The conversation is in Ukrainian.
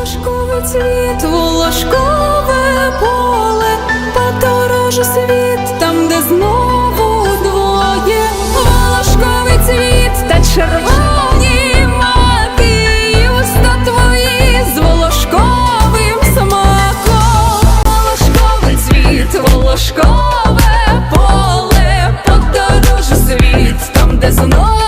Волошковий цвіт, волошкове поле, подорожу світ, там, де знову двоє, волошковий цвіт та червоні мати і уста твої з волошковим смаком, волошковий цвіт, волошкове поле, подорожу світ, там, де знову